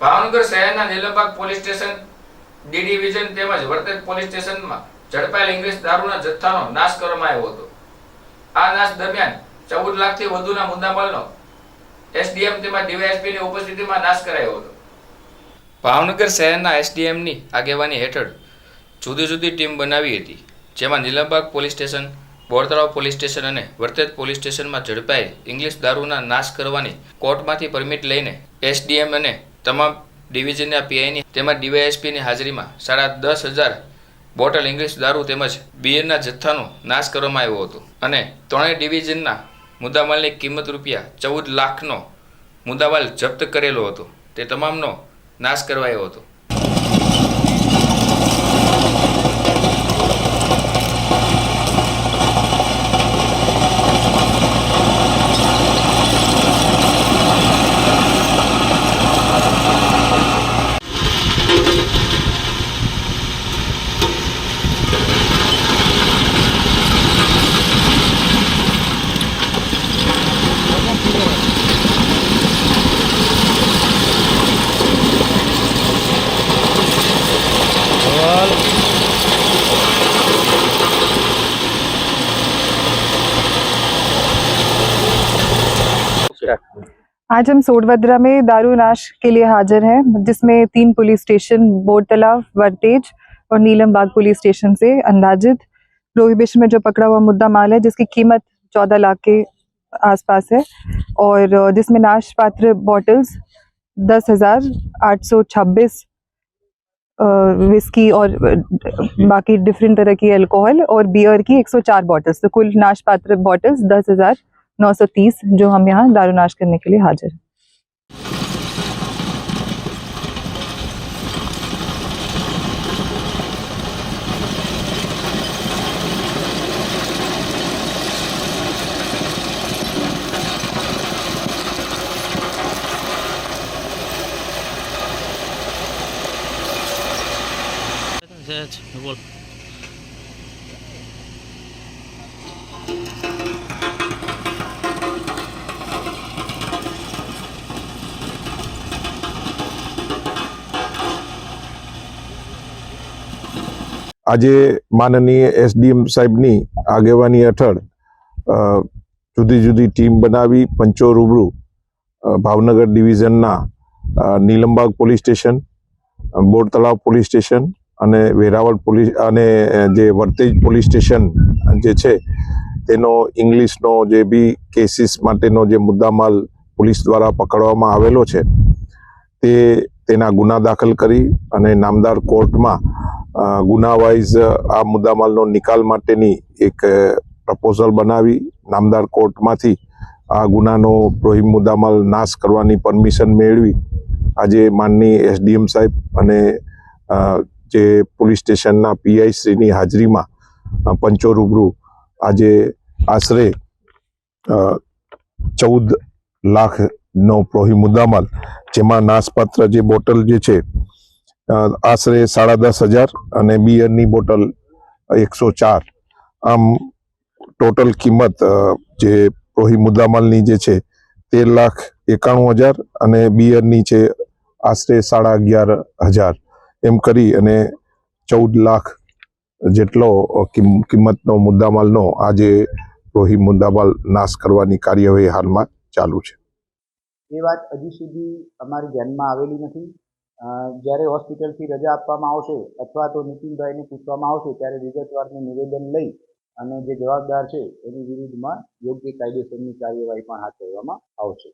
ભાવનગર શહેરના Nilambag police station D division તેમજ Vartej police સ્ટેશનમાં ઝડપાયેલ ઇંગ્લિશ દારૂના જથ્થાનો નાશ કરવામાં આવ્યો હતો. આ નાશ દરમિયાન ચૌદ લાખથી વધુના મુદ્દામાલનો એસડીએમ તેમજ ડીવાયએસપીની ઉપસ્થિતિમાં નાશ કરાયો હતો. ભાવનગર શહેરના એસડીએમની આગેવાની હેઠળ જુદી જુદી ટીમ બનાવી હતી, જેમાં Nilambag police station Bortalav police station અને વર્તેજ પોલીસ સ્ટેશનમાં ઝડપાયેલ ઇંગ્લિશ દારૂના નાશ કરવાની કોર્ટમાંથી પરમિટ લઈને એસડીએમ અને તમામ ડિવિઝનના પીઆઈની તેમજ ડીવાયએસપીની હાજરીમાં સાડા દસ હજાર બોટલ ઇંગ્લિશ દારૂ તેમજ બિયરના જથ્થાનો નાશ કરવામાં આવ્યો હતો. અને ત્રણેય ડિવિઝનના મુદ્દામાલની કિંમત રૂપિયા ચૌદ લાખનો મુદ્દામાલ જપ્ત કરેલો હતો. તે તમામનો નાશ કરવાયો હતો. आज हम सोडभद्रा में दारू नाश के लिए हाजिर हैं जिसमें तीन पुलिस स्टेशन बोट तालाब वर्तेज और नीलम बाग पुलिस स्टेशन से अंदाजित प्रोहिबिशन में जो पकड़ा हुआ मुद्दा माल है जिसकी कीमत चौदह लाख के आसपास है और अ, जिसमें नाश पात्र बॉटल्स दस हजार आठ सौ छब्बीस विस्की और अ, बाकी डिफरेंट तरह की अल्कोहल और बियर की 104 बॉटल्स तो कुल नाश पात्र बॉटल्स दस हजार 930 जो हम यहाँ दारूनाश करने के लिए हाजिर हैं। આજે માનનીય એસડીએમ સાહેબની આગેવાની હેઠળ જુદી જુદી ટીમ બનાવી પંચો રૂબરૂ ભાવનગર ડિવિઝનના નીલમબાગ પોલીસ સ્ટેશન અ, બોર તળાવ પોલીસ સ્ટેશન અને વેરાવળ પોલીસ અને જે વર્તેજ પોલીસ સ્ટેશન જે છે તેનો ઇંગ્લિશનો જે બી કેસીસ માટેનો જે મુદ્દામાલ પોલીસ દ્વારા પકડવામાં આવેલો છે તે તેના ગુના દાખલ કરી અને નામદાર કોર્ટમાં અ, ગુનાવાઇઝ આ મુદ્દામાલનો નિકાલ માટેની એક પ્રપોઝલ બનાવી નામદાર કોર્ટમાંથી આ ગુનાનો પ્રોહિમ મુદ્દામાલ નાશ કરવાની પરમિશન મેળવી. આજે માનની એસડીએમ સાહેબ અને જે પોલીસ સ્ટેશનના પીઆઈ શ્રીની હાજરીમાં પંચો રૂબરૂ આજે આશરે ચૌદ લાખનો પ્રોહિમ મુદ્દામાલ જેમાં નાશપાત્ર જે બોટલ જે છે આશરે સાડા દસ હજાર અને બિયરની બોટલ એકસો ચાર. આમ ટોટલ કિંમત જે રોહી મુદ્દામાલની જે છે, તેર લાખ એકાણું હજાર અને બિયરની છે આશરે સાડા અગિયાર હજાર. એમ કરી અને ચૌદ લાખ જેટલો કિંમતનો મુદ્દામાલનો આજે રોહી મુદ્દામાલ નાશ કરવાની કાર્યવાહી હાલમાં ચાલુ છે. એ વાત હજી સુધી અમારી ધ્યાનમાં આવેલી નથી. જ્યારે હોસ્પિટલથી રજા આપવામાં આવશે અથવા તો નીતિનભાઈને પૂછવામાં આવશે, ત્યારે વિગતવારનું નિવેદન લઈ અને જે જવાબદાર છે એની વિરુદ્ધમાં યોગ્ય કાયદેસરની કાર્યવાહી પણ હાથ ધરવામાં આવશે.